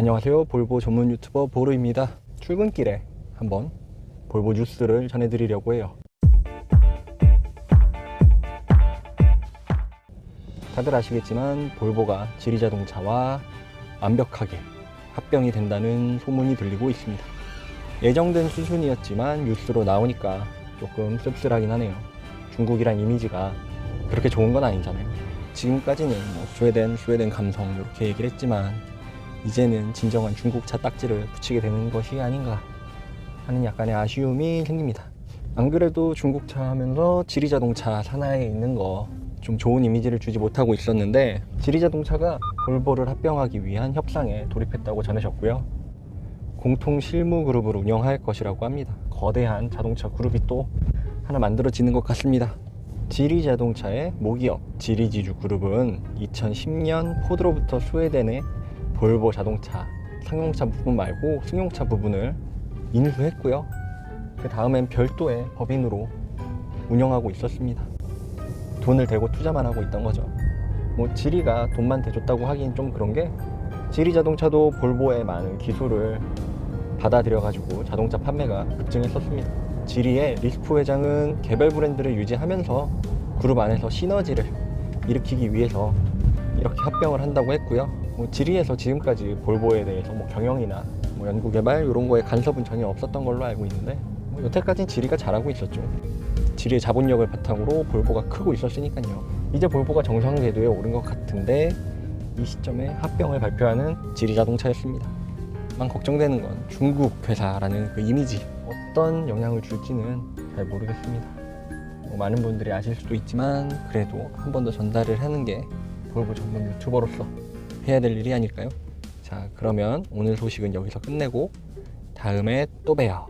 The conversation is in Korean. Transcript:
안녕하세요. 볼보 전문 유튜버 보르입니다. 출근길에 한번 볼보 뉴스를 전해드리려고 해요. 다들 아시겠지만 볼보가 지리자동차와 완벽하게 합병이 된다는 소문이 들리고 있습니다. 예정된 수순이었지만 뉴스로 나오니까 조금 씁쓸하긴 하네요. 중국이란 이미지가 그렇게 좋은 건 아니잖아요. 지금까지는 뭐 스웨덴, 스웨덴 감성 이렇게 얘기를 했지만 이제는 진정한 중국 차 딱지를 붙이게 되는 것이 아닌가 하는 약간의 아쉬움이 생깁니다. 안 그래도 중국차 하면서 지리자동차 산하에 있는 거 좀 좋은 이미지를 주지 못하고 있었는데 지리자동차가 볼보를 합병하기 위한 협상에 돌입했다고 전하셨고요. 공통 실무 그룹을 운영할 것이라고 합니다. 거대한 자동차 그룹이 또 하나 만들어지는 것 같습니다. 지리 자동차의 모기업 지리지주 그룹은 2010년 포드로부터 스웨덴의 볼보 자동차 상용차 부분 말고 승용차 부분을 인수했고요. 그 다음엔 별도의 법인으로 운영하고 있었습니다. 돈을 대고 투자만 하고 있던 거죠. 뭐 지리가 돈만 대줬다고 하긴 좀 그런 게 지리 자동차도 볼보의 많은 기술을 받아들여가지고 자동차 판매가 급증했었습니다. 지리의 리스프 회장은 개별 브랜드를 유지하면서 그룹 안에서 시너지를 일으키기 위해서 이렇게 합병을 한다고 했고요. 뭐 지리에서 지금까지 볼보에 대해서 뭐 경영이나 뭐 연구 개발 이런 거에 간섭은 전혀 없었던 걸로 알고 있는데 뭐 여태까지는 지리가 잘하고 있었죠. 지리의 자본력을 바탕으로 볼보가 크고 있었으니까요. 이제 볼보가 정상 궤도에 오른 것 같은데 이 시점에 합병을 발표하는 지리 자동차였습니다. 만 걱정되는 건 중국 회사라는 그 이미지 어떤 영향을 줄지는 잘 모르겠습니다. 뭐 많은 분들이 아실 수도 있지만 그래도 한 번 더 전달을 하는 게 볼보 전문 유튜버로서 해야 될 일이 아닐까요? 자 그러면 오늘 소식은 여기서 끝내고 다음에 또 봬요.